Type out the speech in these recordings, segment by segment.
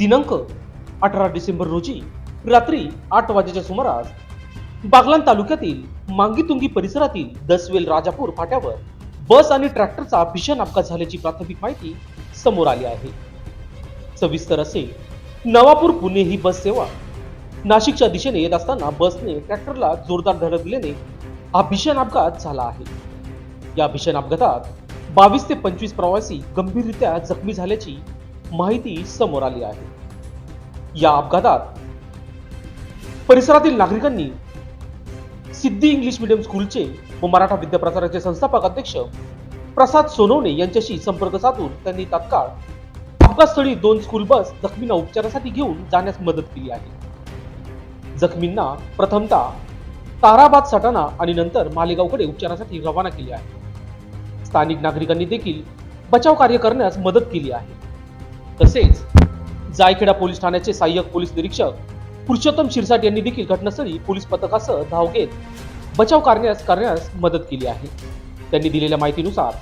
दिनांक अठरा डिसेंबर रोजी रात्री आठ वाजेच्या सुमारास बागलान तालुक्यातील मांगीतुंगी परिसरातील दसवेल राजापूर फाट्यावर बस आणि ट्रॅक्टरचा भीषण अपघात झाल्याची प्राथमिक माहिती समोर आली आहे. सविस्तर असे नवापूर पुणे ही बस सेवा. नाशिकच्या दिशेने येत असताना बसने ट्रॅक्टरला जोरदार धडक दिल्याने हा भीषण अपघात झाला आहे. या भीषण अपघातात बावीस ते पंचवीस प्रवासी गंभीररित्या जखमी झाल्याची माहिती समोर आली आहे. या अपघातात परिसरातील नागरिकांनी सिद्धी इंग्लिश मीडियम स्कूलचे व मराठा विद्याप्रसाराचे संस्थापक अध्यक्ष प्रसाद सोनवणे यांच्याशी संपर्क साधून त्यांनी तात्काळ अपघातस्थळी दोन स्कूल बस जखमींना उपचारासाठी घेऊन जाण्यास मदत केली आहे. जखमींना प्रथमतः ताराबाद सटाणा आणि नंतर मालेगावकडे उपचारासाठी रवाना केले आहे. स्थानिक नागरिकांनी देखील बचाव कार्य करण्यास मदत केली आहे. तसेच जायखेडा पोलीस ठाण्याचे सहाय्यक पोलीस निरीक्षक पुरुषोत्तम शिरसाट यांनी देखील घटनास्थळी पोलीस पथकासह धाव घेत बचाव करण्यास करण्यास मदत केली आहे. त्यांनी दिलेल्या माहितीनुसार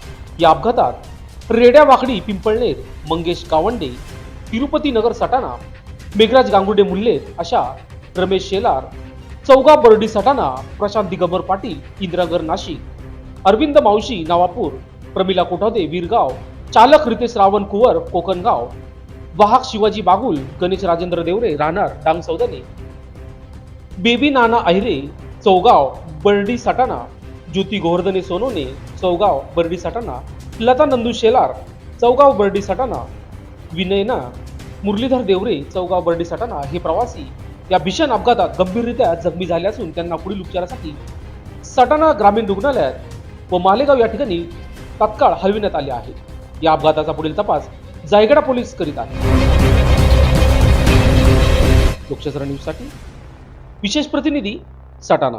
या अपघातात रेड्या वाकडी पिंपळनेर मंगेश कावंडे तिरुपती नगर सटाणा मेघराज गांगुर्डे मुल्लेर अशा रमेश शेलार चौगा बर्डी सटाणा प्रशांत दिगंबर पाटील इंदिरागर नाशिक अरविंद मावशी नावापूर प्रमिला कोठावदे वीरगाव चालक रितेश रावण कुवर कोकणगाव. वाहक शिवाजी बागुल गणेश राजेंद्र देवरे राहणार डांग सौदानी. बेबी नाना अहिरे चौगाव बर्डी सटाणा. ज्योती गोवर्धने सोनोने चौगाव बर्डी सटाणा. लता नंदू शेलार चौगाव बर्डी सटाणा. विनयना मुरलीधर देवरे चौगाव बर्डी सटाणा हे प्रवासी. या भीषण अपघातात गंभीररित्या जखमी झाले असून त्यांना पुढील उपचारासाठी सटाणा ग्रामीण रुग्णालयात व मालेगाव या ठिकाणी तत्काळ हलविण्यात आले आहे. या अपघाताचा पुढील तपास जायगडा पोलीस करीत आहेत. लोकशास्त्र न्यूजसाठी विशेष प्रतिनिधी सटाणा.